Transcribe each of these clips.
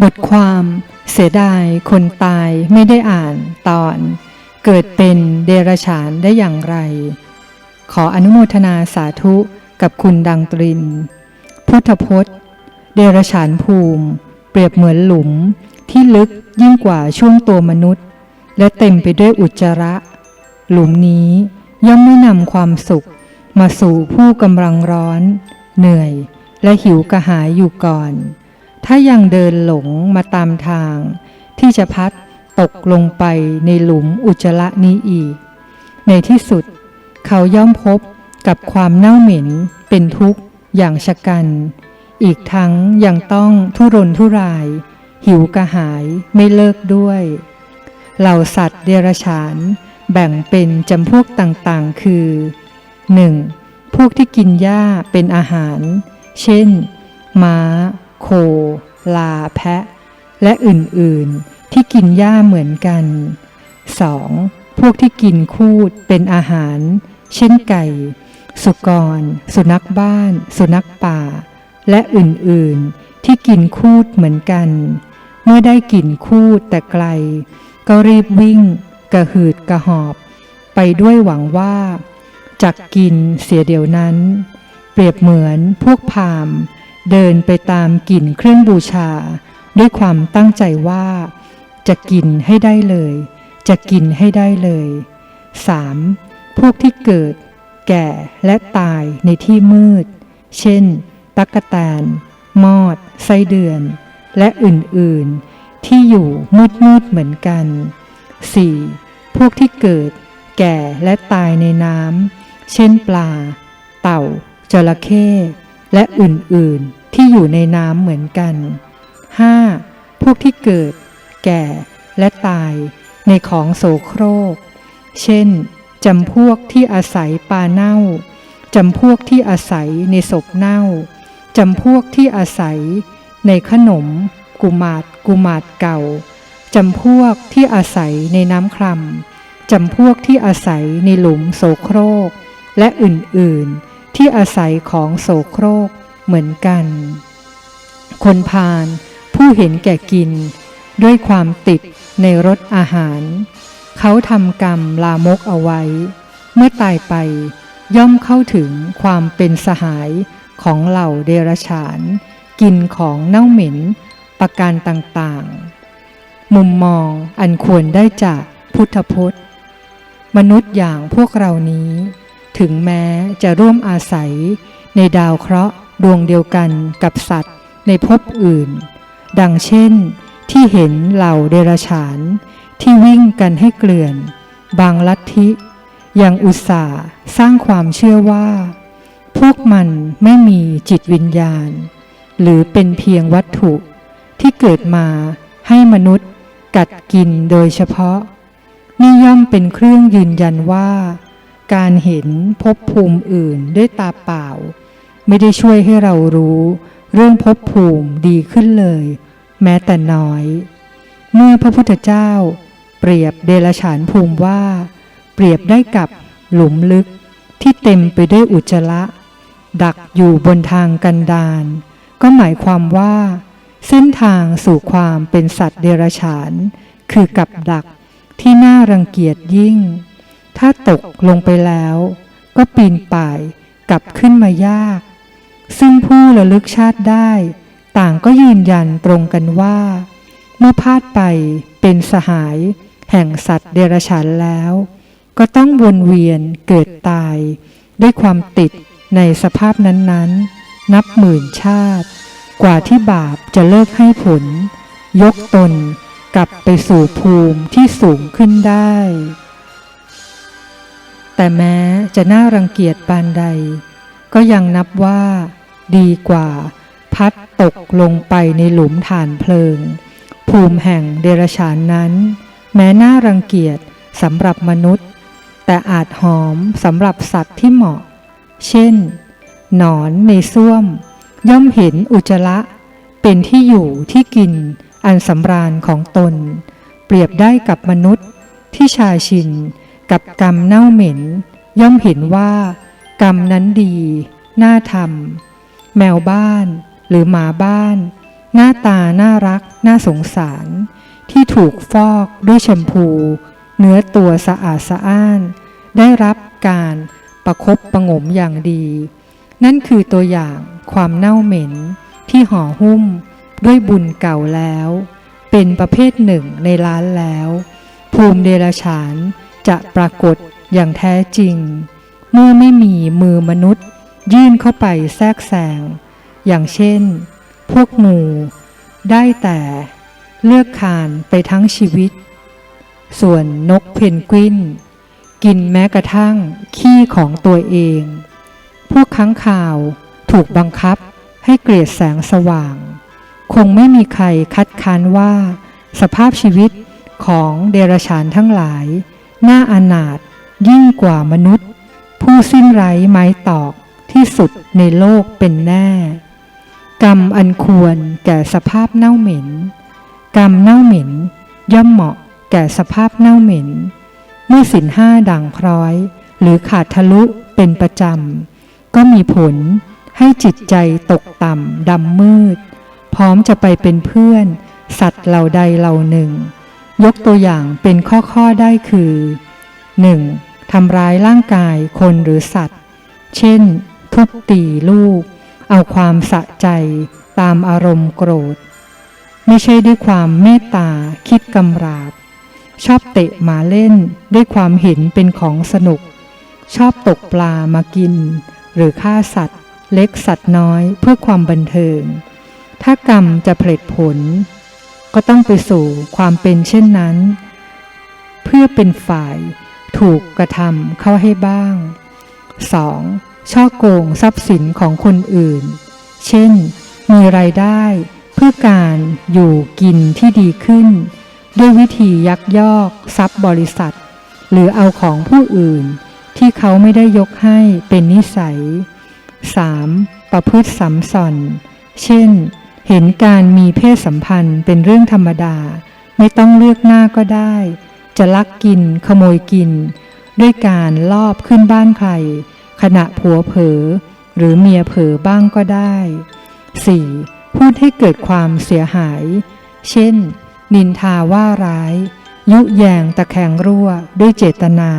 บทความเสียดายคนตายไม่ได้อ่านตอน เกิดเป็นเดรัจฉานได้อย่างไร ขออนุโมทนาสาธุกับคุณดังตริน พุทธพจน์ เดรัจฉานภูมิ เปรียบเหมือนหลุมที่ลึกยิ่งกว่าช่วงตัวมนุษย์ และเต็มไปด้วยอุจจาระ หลุมนี้ย่อมไม่นำความสุขมาสู่ผู้กำลังร้อน เหนื่อยและหิวกระหายอยู่ก่อน ถ้ายังเดินหลงมาตามทาง ที่จะพัดตกลงไปในหลุมอุจจระนี้อีก ในที่สุด เขาย่อมพบกับความเน่าเหม็นเป็นทุกข์อย่างชะกัน อีกทั้งยังต้องทุรนทุราย หิวกระหายไม่เลิกด้วย เหล่าสัตว์เดรัจฉาน แบ่งเป็นจำพวกต่างๆ คือ 1. พวกที่กินหญ้าเป็นอาหาร เช่น ม้า โค ลาแพะ และอื่นๆ ที่กินหญ้าเหมือนกัน 2. พวกที่กินคูดเป็นอาหาร เช่นไก่ สุกร สุนัขบ้าน สุนัขป่า และอื่นๆ ที่กินคูดเหมือนกัน เมื่อได้กลิ่นคูดแต่ไกล ก็รีบวิ่ง กระหืดกระหอบ ไปด้วยหวังว่าจักกินเสียเดียวนั้น เปรียบเหมือนพวกพามณ์ เดินไปตามกลิ่นเครื่องบูชา ด้วยความตั้งใจว่า จะกินให้ได้เลย จะกินให้ได้เลย 3. พวกที่เกิด แก่และตายในที่มืด เช่น ตักกแตน มอด ไส้เดือน และอื่นๆ ที่อยู่มืดๆเหมือนกัน 4. พวกที่เกิด แก่และตายในน้ำเช่นปลา เต่าจระเข้ และอื่นๆที่อยู่ในน้ำเหมือนกัน 5. พวกที่เกิด แก่ และตายในของโสโครก เช่นจำพวกที่อาศัยปลาเน่าจำพวกที่อาศัยในศพเน่าจำพวกที่อาศัยในขนม กุมาดกุมาดเก่าจำพวกที่อาศัยในน้ำคร่ำจำพวกที่อาศัยในหลุมโสโครก และอื่นๆ ที่อาศัยของโสโครกเหมือนกัน คนพาลผู้เห็นแก่กิน ด้วยความติดในรสอาหาร เขาทำกรรมลามกเอาไว้ เมื่อตายไปย่อมเข้าถึงความเป็นสหายของเหล่าเดรฉาน กินของเน่าเหม็นประการต่างๆ มุมมองอันควรได้จากพุทธพจน์ มนุษย์อย่างพวกเรานี้ ถึงแม้จะร่วมอาศัย ในดาวเคราะห์ดวงเดียวกันกับสัตว์ ในภพอื่น ดังเช่น ที่เห็นเหล่าเดรัจฉาน ที่วิ่งกันให้เกลื่อน บางลัทธิ ยังอุตส่าห์สร้างความเชื่อว่า พวกมันไม่มีจิตวิญญาณ หรือเป็นเพียงวัตถุที่เกิดมาให้มนุษย์กัดกินโดยเฉพาะ นี่ย่อมเป็นเครื่องยืนยันว่า การเห็นภพภูมิอื่นด้วยตาเปล่า ไม่ได้ช่วยให้เรารู้ เรื่องภพภูมิดีขึ้นเลย แม้แต่น้อย เมื่อพระพุทธเจ้า เปรียบเดลฉานภูมิว่า เปรียบได้กับหลุมลึกที่เต็มไปด้วยอุจจาระดักอยู่บนทางกันดารก็หมายความว่า เส้นทางสู่ความเป็นสัตว์เดรัจฉาน คือกับดักที่น่ารังเกียจยิ่ง ถ้าตกลงไปแล้ว ก็ปีนป่ายกลับขึ้นมายาก ซึ่งผู้ระลึกชาติได้ ต่างก็ยืนยันตรงกันว่า เมื่อพลาดไปเป็นสหาย แห่งสัตว์เดรัจฉานแล้ว ก็ต้องวนเวียนเกิดตาย ด้วยความติดในสภาพนั้นๆ นับหมื่นชาติ กว่าที่บาปจะเลิกให้ผล ยกตนกลับไปสู่ภูมิที่สูงขึ้นได้ แต่แม้จะน่ารังเกียจปานใด ก็ยังนับว่า ดีกว่า พัดตกลงไปในหลุมฐานเพลิง ภูมิแห่งเดรฉานนั้น แม้น่ารังเกียจสำหรับมนุษย์ แต่อาจหอมสำหรับสัตว์ที่เหมาะ เช่น หนอนในส้วม ย่อมเห็นอุจจระเป็นที่อยู่ที่กินอันสำราญของตน เปรียบได้กับมนุษย์ที่ชาชิน กับกรรมเน่าเหม็น ย่อมเห็นว่า กรรมนั้นดี น่าทำแมวบ้าน หรือหมาบ้าน หน้าตาน่ารัก น่าสงสาร ที่ถูกฟอกด้วยแชมพู เนื้อตัวสะอาดสะอ้าน ได้รับการประคบประหงมอย่างดี นั่นคือตัวอย่างความเน่าเหม็น ที่ห่อหุ้มด้วยบุญเก่าแล้ว เป็นประเภทหนึ่งในล้านแล้ว ภูมิเดรัจฉาน จะปรากฏอย่างแท้จริง เมื่อไม่มีมือมนุษย์ ยื่นเข้าไปแทรกแซงอย่างเช่น พวกหมูได้แต่เลือกคานไปทั้งชีวิต ส่วนนกเพนกวิน กินแม้กระทั่งขี้ของตัวเอง พวกค้างข่าวถูกบังคับให้เกลียดแสงสว่าง คงไม่มีใครคัดค้านว่า สภาพชีวิตของเดรัจฉานทั้งหลาย น่าอนาถยิ่งกว่ามนุษย์ ผู้สิ้นไร้ไม้ตอกที่สุดในโลกเป็นแน่ กรรมอันควรแก่สภาพเน่าเหม็น กรรมเน่าเหม็น ย่อมเหมาะแก่สภาพเน่าเหม็น เมื่อสินห้าด่างพร้อย หรือขาดทะลุเป็นประจำ ก็มีผลให้จิตใจตกต่ำดำมืด พร้อมจะไปเป็นเพื่อน สัตว์เหล่าใดเหล่าหนึ่ง ยกตัวอย่างเป็นข้อๆได้คือ 1. ทำร้ายร่างกายคนหรือสัตว์ เช่น ทุบตีลูก เอาความสะใจตามอารมณ์โกรธ ไม่ใช่ด้วยความเมตตาคิดกำราบ ชอบเตะหมาเล่นด้วยความเห็นเป็นของสนุก ชอบตกปลามากิน หรือฆ่าสัตว์ เล็กสัตว์น้อยเพื่อความบันเทิง ถ้ากรรมจะผลิตผล ก็ต้องไปสู่ความเป็นเช่นนั้น เพื่อเป็นฝ่ายถูกกระทำเข้าให้บ้าง 2. ช่อโกงทรัพย์สินของคนอื่น เช่น มีรายได้เพื่อการอยู่กินที่ดีขึ้น ด้วยวิธียักยอกทรัพย์บริษัท หรือเอาของผู้อื่นที่เขาไม่ได้ยกให้เป็นนิสัย 3. ประพฤติสัมสอน เช่น เห็นการมีเพศสัมพันธ์เป็นเรื่องธรรมดา ไม่ต้องเลือกหน้าก็ได้ จะลักกิน ขโมยกิน ด้วยการลอบขึ้นบ้านใคร ขณะผัวเผลอหรือเมียเผลอบ้างก็ได้ 4. พูดให้เกิดความเสียหาย เช่น นินทาว่าร้าย ยุแยงตะแคงรั่วด้วยเจตนา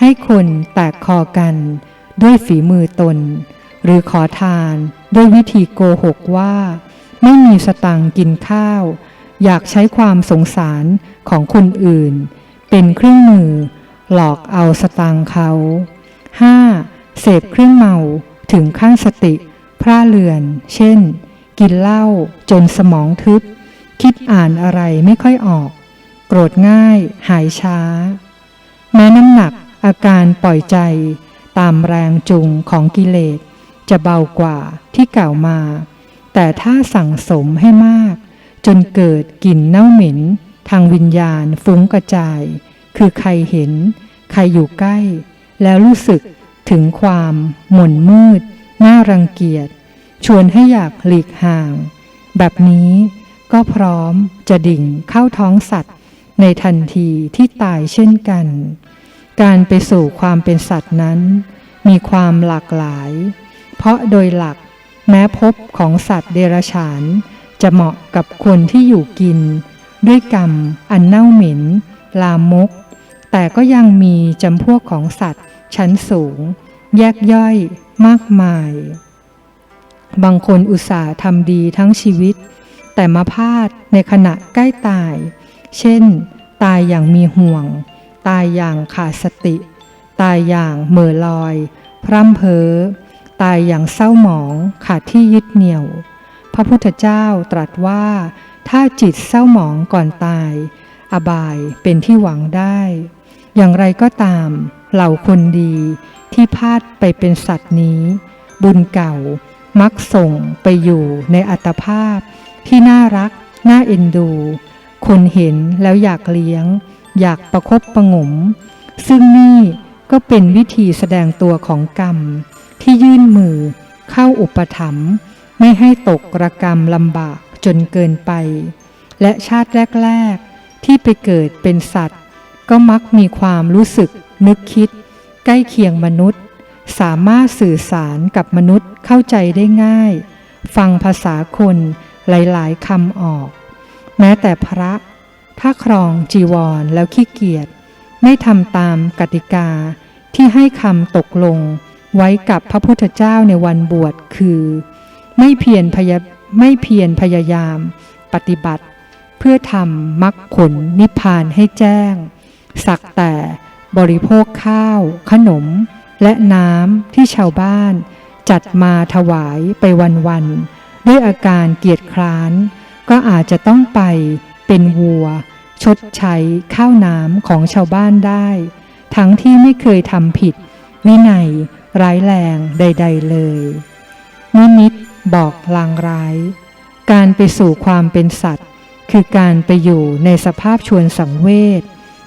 ให้คนแตกคอกัน ด้วยฝีมือตน หรือขอทานด้วยวิธีโกหกว่า ไม่มีสตังค์กินข้าว อยากใช้ความสงสารของคนอื่น เป็นเครื่องมือ หลอกเอาสตังค์เขา 5. เสพเครื่องเมาถึงขั้นสติ พร่าเลือน เช่น กินเหล้าจนสมองทึบ คิดอ่านอะไรไม่ค่อยออก โกรธง่าย หายช้า แม้น้ำหนักอาการปล่อยใจ ตามแรงจูงของกิเลสจะเบากว่าที่กล่าวมา แต่ถ้าสั่งสมให้มาก จนเกิดกลิ่นเน่าเหม็น ทางวิญญาณฟุ้งกระจาย คือใครเห็น ใครอยู่ใกล้ แล้วรู้สึกถึงความหม่นมืด น่ารังเกียจ ชวนให้อยากหลีกห่าง แบบนี้ก็พร้อมจะดิ่งเข้าท้องสัตว์ ในทันทีที่ตายเช่นกัน การไปสู่ความเป็นสัตว์นั้น มีความหลากหลาย เพราะโดยหลัก แม้ภพของสัตว์เดรัจฉาน จะเหมาะกับคนที่อยู่กิน ด้วยกรรมอันเน่าเหม็น ลามก แต่ก็ยังมีจำพวกของสัตว์ ชั้นสูง แยกย่อยมากมาย บางคนอุตส่าห์ทำดีทั้งชีวิต แต่มาพลาดในขณะใกล้ตาย เช่น ตายอย่างมีห่วง ตายอย่างขาดสติ ตายอย่างเหม่อลอย พร่ำเพ้อ ตายอย่างเศร้าหมองขาดที่ยึดเหนี่ยว พระพุทธเจ้าตรัสว่า ถ้าจิตเศร้าหมองก่อนตาย อบายเป็นที่หวังได้ อย่างไรก็ตาม เหล่าคนดีที่พลาดไปเป็นสัตว์นี้ บุญเก่ามักส่งไปอยู่ในอัตภาพ ที่น่ารัก น่าเอ็นดู คนเห็นแล้วอยากเลี้ยง อยากประคบประงม ซึ่งนี่ก็เป็นวิธีแสดงตัวของกรรม ที่ยื่นมือ เข้าอุปถัมภ์ไม่ให้ตกระกรรมลำบากจนเกินไป และชาติแรก ๆ ที่ไปเกิดเป็นสัตว์ ก็มักมีความรู้สึก นึกคิด ใกล้เคียงมนุษย์ สามารถสื่อสารกับมนุษย์เข้าใจได้ง่าย ฟังภาษาคนหลาย ๆคำออก แม้แต่พระ ถ้าครองจีวรแล้วขี้เกียจไม่ทำตามกติกาที่ให้คำตกลง ไว้กับพระพุทธเจ้าในวันบวชคือ ไม่เพียรพยาไม่เพียรพยายาม ปฏิบัติ เพื่อทำมรรคผลนิพพานให้แจ้ง สักแต่บริโภคข้าว ขนม และน้ำที่ชาวบ้าน จัดมาถวายไปวันๆด้วยอาการเกียจคร้าน ก็อาจจะต้องไปเป็นวัว ชดใช้ข้าวน้ำของชาวบ้านได้ ทั้งที่ไม่เคยทำผิด วินัย ร้ายแรงใด ๆ เลย นิมิตบอกลางร้าย การไปสู่ความเป็นสัตว์ คือการไปอยู่ในสภาพชวนสังเวช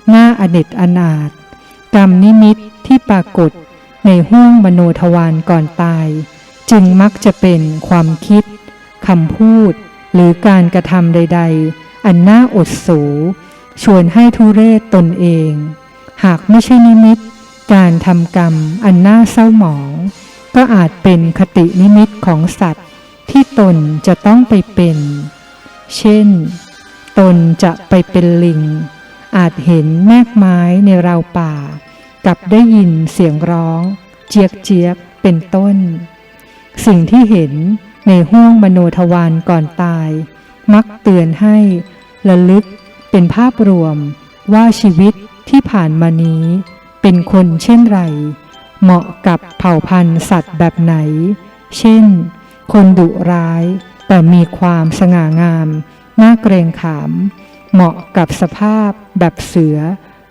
หน้าอเนจอนาถกรรมนิมิตที่ปรากฏในห้วงมโนทวารก่อนตาย จึงมักจะเป็นความคิดคำพูด หรือการกระทำใด ๆ อันน่าอดสู ชวนให้ทุเรศตนเอง หากไม่ใช่นิมิต การทำกรรมอันน่าเศร้าหมอง ก็อาจเป็นคตินิมิตของสัตว์ที่ตนจะต้องไปเป็น เช่น ตนจะไปเป็นลิง อาจเห็นแมกไม้ในราวป่า กับได้ยินเสียงร้อง เจียกเจียกเป็นต้น สิ่งที่เห็นในห้วงมโนทวารก่อนตาย มักเตือนให้ระลึกเป็นภาพรวมว่าชีวิตที่ผ่านมานี้ เป็นคนเช่นไร เหมาะกับเผ่าพันธุ์สัตว์แบบไหน เช่น คนดุร้าย แต่มีความสง่างาม น่าเกรงขาม เหมาะกับสภาพแบบเสือ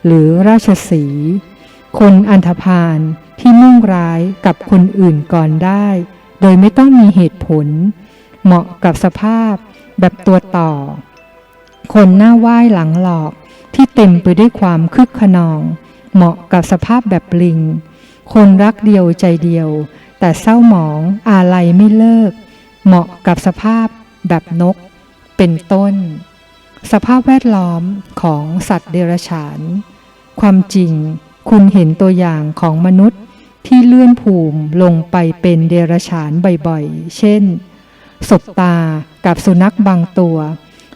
หรือราชสีห์คนอันธพาลที่มุ่งร้ายกับคนอื่นก่อนได้ โดยไม่ต้องมีเหตุผล เหมาะกับสภาพแบบตัวต่อ คนหน้าไหว้หลังหลอกที่เต็มไปด้วยความคึกขนอง เหมาะกับสภาพแบบลิง คนรักเดียวใจเดียว แต่เศร้าหมองอาลัยไม่เลิก เหมาะกับสภาพแบบนก เป็นต้น สภาพแวดล้อมของสัตว์เดรัจฉาน ความจริงคุณเห็นตัวอย่างของมนุษย์ที่เลื่อนภูมิลงไปเป็นเดรัจฉานบ่อยๆ เช่น สบตากับสุนัขบางตัว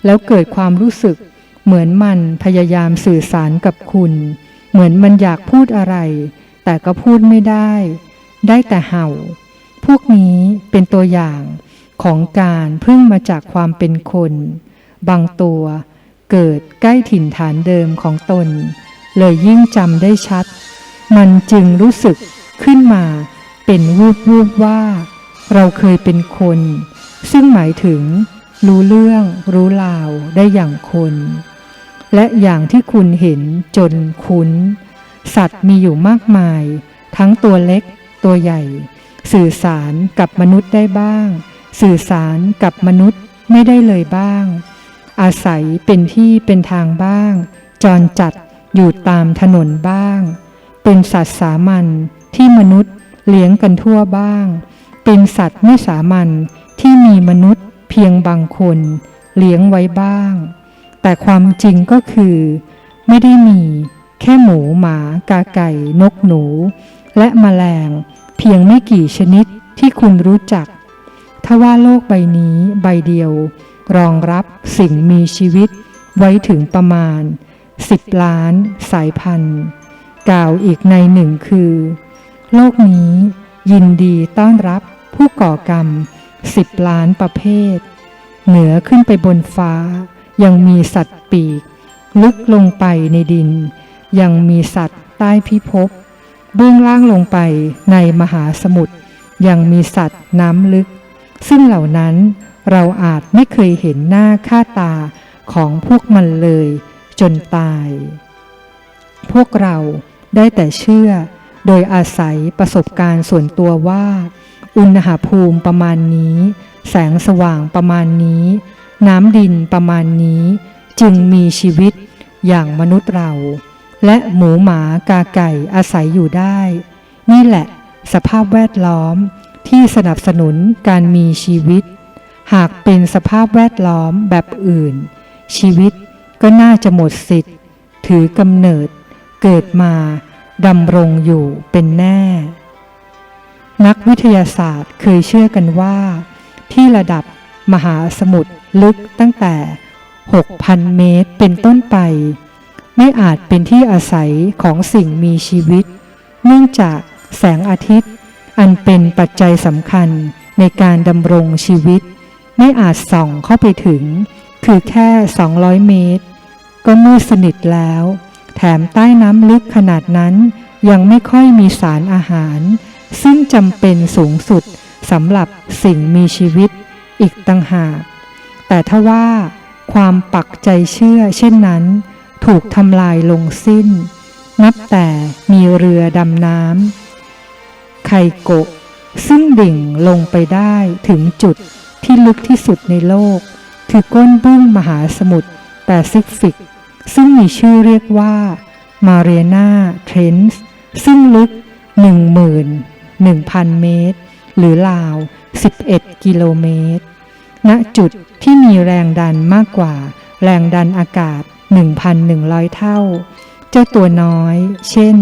แล้วเกิดความรู้สึกเหมือนมันพยายามสื่อสารกับคุณ เหมือนมันอยากพูดอะไร แต่ก็พูดไม่ได้ ได้แต่เห่า พวกนี้เป็นตัวอย่างของการพึ่งมาจากความเป็นคน บางตัวเกิดใกล้ถิ่นฐานเดิมของตน เลยยิ่งจำได้ชัด มันจึงรู้สึกขึ้นมาเป็นวูบวูบว่า เราเคยเป็นคน ซึ่งหมายถึงรู้เรื่องรู้ราวได้อย่างคน และอย่างที่คุณเห็นจนคุ้น สัตว์มีอยู่มากมาย ทั้งตัวเล็ก ตัวใหญ่ สื่อสารกับมนุษย์ได้บ้าง สื่อสารกับมนุษย์ไม่ได้เลยบ้าง อาศัยเป็นที่เป็นทางบ้าง จรจัดอยู่ตามถนนบ้าง เป็นสัตว์สามัญที่มนุษย์เลี้ยงกันทั่วบ้าง เป็นสัตว์ไม่สามัญที่มีมนุษย์เพียงบางคนเลี้ยงไว้บ้าง แต่ความจริงก็คือ ไม่ได้มี แค่หมูหมากาไก่ นกหนู และแมลง เพียงไม่กี่ชนิดที่คุณรู้จักทว่าโลกใบนี้ใบเดียว รองรับสิ่งมีชีวิต ไว้ถึงประมาณ 10 ล้านสายพันธุ์ กล่าวอีกในหนึ่งคือ โลกนี้ยินดีต้อนรับผู้ก่อกรรม 10 ล้านประเภท เหนือขึ้นไปบนฟ้า ยังมีสัตว์ปีก ลึกลงไปในดิน ยังมีสัตว์ใต้พิภพเบื้องล่างลงไปในมหาสมุทรยังมีสัตว์น้ำลึก ซึ่งเหล่านั้นเราอาจไม่เคยเห็นหน้าค่าตาของพวกมันเลยจนตาย พวกเราได้แต่เชื่อ โดยอาศัยประสบการณ์ส่วนตัวว่า อุณหภูมิประมาณนี้ แสงสว่างประมาณนี้ น้ำดินประมาณนี้ จึงมีชีวิตอย่างมนุษย์เรา และหมูหมากาไก่อาศัยอยู่ได้ นี่แหละสภาพแวดล้อมที่สนับสนุนการมีชีวิต หากเป็นสภาพแวดล้อมแบบอื่น ชีวิตก็น่าจะหมดสิทธิ์ ถือกำเนิด เกิดมาดำรงอยู่เป็นแน่ นักวิทยาศาสตร์เคยเชื่อกันว่า ที่ระดับมหาสมุทร ลึกตั้งแต่ 6,000 เมตรเป็นต้นไป ไม่อาจเป็นที่อาศัยของสิ่งมีชีวิต เนื่องจากแสงอาทิตย์ อันเป็นปัจจัยสำคัญในการดำรงชีวิต ไม่อาจส่องเข้าไปถึง คือแค่ 200 เมตร ก็มืดสนิทแล้ว แถมใต้น้ำลึกขนาดนั้น ยังไม่ค่อยมีสารอาหาร ซึ่งจำเป็นสูงสุดสำหรับสิ่งมีชีวิต อีกต่างหาก แต่ถ้าว่าความปักใจเชื่อเช่นนั้น ถูกทำลายลงสิ้น นับแต่มีเรือดำน้ำไคโกะซึ่งดิ่งลงไปได้ถึงจุดที่ลึกที่สุดในโลก คือก้นบึ้งมหาสมุทรแปซิฟิก ซึ่งมีชื่อเรียกว่ามาเรียนาเทรนส์ซึ่งลึก 11,000 เมตร หรือราว 11 กิโลเมตร ณจุด ที่มีแรงดันมากกว่า แรงดันอากาศ 1,100 เท่า เจ้าตัวน้อย เช่น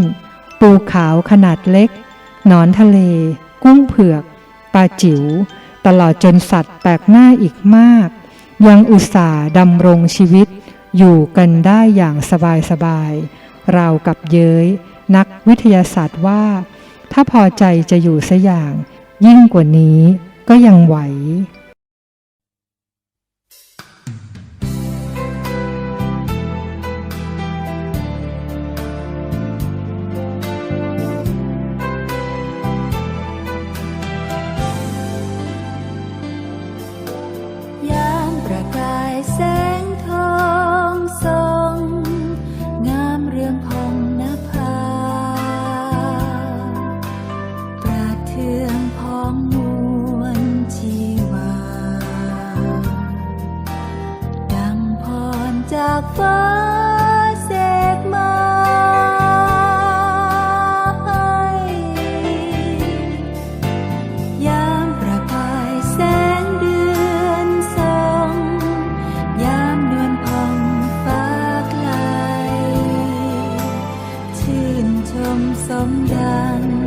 ปูขาวขนาดเล็ก หนอนทะเล กุ้งเผือก ปลาจิ๋ว ตลอดจนสัตว์แปลกหน้าอีกมาก ยังอุตส่าห์ดำรงชีวิต อยู่กันได้อย่างสบายๆรากับเย้ย นักวิทยาศาสตร์ว่า ถ้าพอใจจะอยู่สอย่าง ยิ่งกว่านี้ก็ยังไหว สมดัง